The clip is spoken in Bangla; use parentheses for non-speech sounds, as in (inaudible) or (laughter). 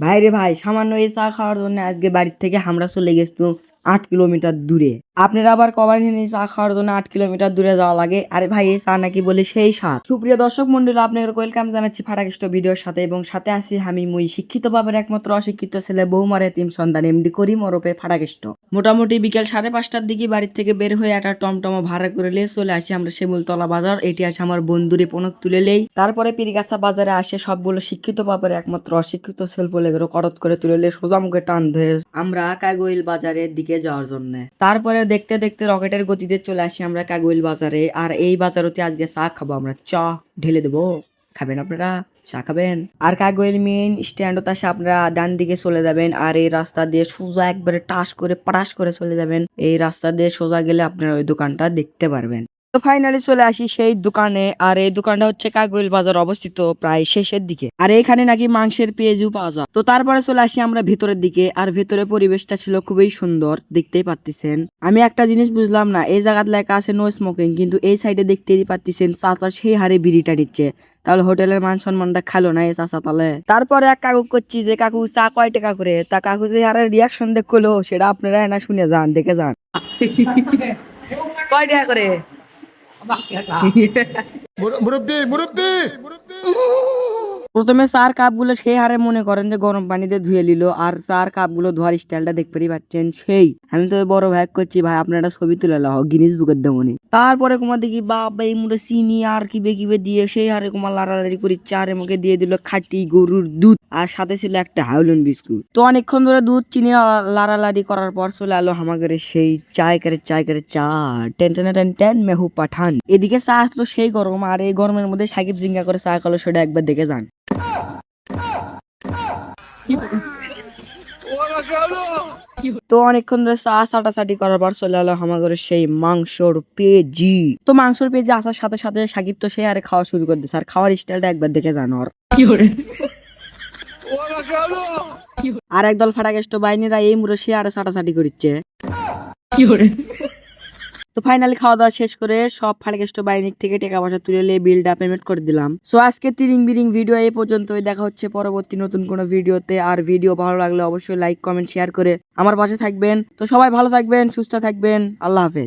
ভাই রে ভাই সামান্য এই চা খাওয়ার জন্য আজকে বাড়ির থেকে হামরা চলে গেছি আট কিলোমিটার দূরে। আপনারা আবার কবার নিয়ে চা খাওয়ার জন্য আট কিলোমিটার দূরে যাওয়া লাগে। আরে ভাই, এই চা নাকি বলে সেই স্বাদ। সুপ্রিয় দর্শক মন্ডলী আপনাদের ওয়েলকাম জানাচ্ছি ফাটাকৃষ্ট ভিডিওর সাথে এবং সাথে আছি আমি মুই, শিক্ষিত বাবার একমাত্র অশিক্ষিত ছেলে, বৌমারে তিম সন্তান এমডি করিম ওরপে ফাটাকৃষ্ট। মোটামুটি বিকেল সাড়ে পাঁচটার দিকে বাড়ির থেকে বের হয়ে একটা টমটমা ভাড়া করে নিয়ে চলে আসি আমরা শিমুলতলা বাজার। এটি আছে আমার বন্ধুরে পনক তুলে লেই তারপরে পিরিগাছা বাজারে আসে সবগুলো শিক্ষিত বাবার একমাত্র অশিক্ষিত ছেলে বলে করত করে তুলে নিয়ে সোজা মুখে টান ধরে আমরা কাগইল বাজারের দিকে যাওয়ার জন্য। তারপরে দেখতে দেখতে রকেটের গতিতে চলে আসি আমরা কাগইল বাজারে। আর এই বাজারতে আজকে চা খাব আমরা। চা, ঢেলে দেবো। খাবেন আপনারা? চা খাবেন? আর কাগইল মেইন স্ট্যান্ডত আসে আপনারা ডান দিকে চলে যাবেন। আর এই রাস্তা দিয়ে সোজা একবারে টাস করে, পাটাস করে চলে যাবেন। এই রাস্তা দিয়ে সোজা গেলে আপনারা ওই দোকানটা দেখতে পারবেন। তো ফাইনালি চলে আসি সেই দোকানে। আর এই দোকানটা হচ্ছে কাগইল বাজার অবস্থিত প্রায় শেষের দিকে। আর এখানে নাকি মাংসের পেঁয়াজও পাওয়া যায়। তো তারপরে চলে আসি আমরা ভেতরের দিকে। আর ভেতরে পরিবেশটা ছিল খুবই সুন্দর দেখতেই পাচ্ছেন আমি একটা জিনিস বুঝলাম না এই জায়গাত লেখা আছে নো স্মোকিং কিন্তু এই সাইডে দেখতেই পাচ্ছেন চাচা সেই হারে বিড়িটা দিচ্ছে। তাহলে হোটেলের মান সম্মানটা খালো না এই চাচা তাহলে। তারপরে এক কাকু করছি যে কাকু চা কয় টাকা করে? তা কাকু যে হারে রিয়াকশন দেখল সেটা আপনারা না শুনে যান দেখে যান। (laughs) কয় টাকা করে? প্রথমে চার কাপগুলো সেই হারে মনে করেন যে গরম পানিতে ধুয়ে নিল, আর চার কাপগুলো ধোয়ার স্টাইলটা দেখতেই পাচ্ছেন সেই। আমি তো বড় ভাই করছি ভাই, আপনার একটা ছবি তুলে লাও গিনিস বুকের দেমনি। তারপরে কুমার দেখি বাবা এই মুড়ে চিনি আর কিবে কিবে দিয়ে, সেই হারে কুমার লাড়ালাড়ি করি, চারে মুখে দিয়ে দিল খাটি গরুর দুধ, আর সাথে ছিল একটা হাউলন বিস্কুট। তো অনেকক্ষণ ধরে দুধ, চিনি লাড়ালাড়ি করার পর চলে আলো আমাদের সেই চায় করে চায় করে চা, টেন টেন টেন টেন, মেহু পাঠান। এদিকে চা আসলো সেই গরম, আর এই গরমের মধ্যে সাকিব জিঙ্গা করে চা খালো, সেটা একবার দেখে যান। তো অনেকক্ষণ ধরে চা চাটাচাটি করার পর চলে এলো আমাদের সেই মাংসর পেজি। তো মাংসর পেজি আসার সাথে সাথে সাকিব তো সে আরে খাওয়া শুরু করে দিচ্ছে আর খাওয়ার স্টাইলটা একবার দেখে জানো ওর। আর একদল ফাটা গেস্ট বাহিনীরা এই মুড়ে সে আরে চাটাচাটি করছে তো ফাইনালি খাওয়া দাওয়া শেষ করে সব ফার্গেস্ট বাইনিক থেকে টাকা পয়সা তুলে নিয়ে বিলটা পেমেন্ট করে দিলাম। সো আজকে তিরিং বিরিং ভিডিও এই পর্যন্তই। দেখা হচ্ছে পরবর্তী নতুন কোনো ভিডিওতে আর ভিডিও ভালো লাগলে অবশ্যই লাইক কমেন্ট শেয়ার করে আমার পাশে থাকবেন। তো সবাই ভালো থাকবেন, সুস্থ থাকবেন। আল্লাহ হাফেজ।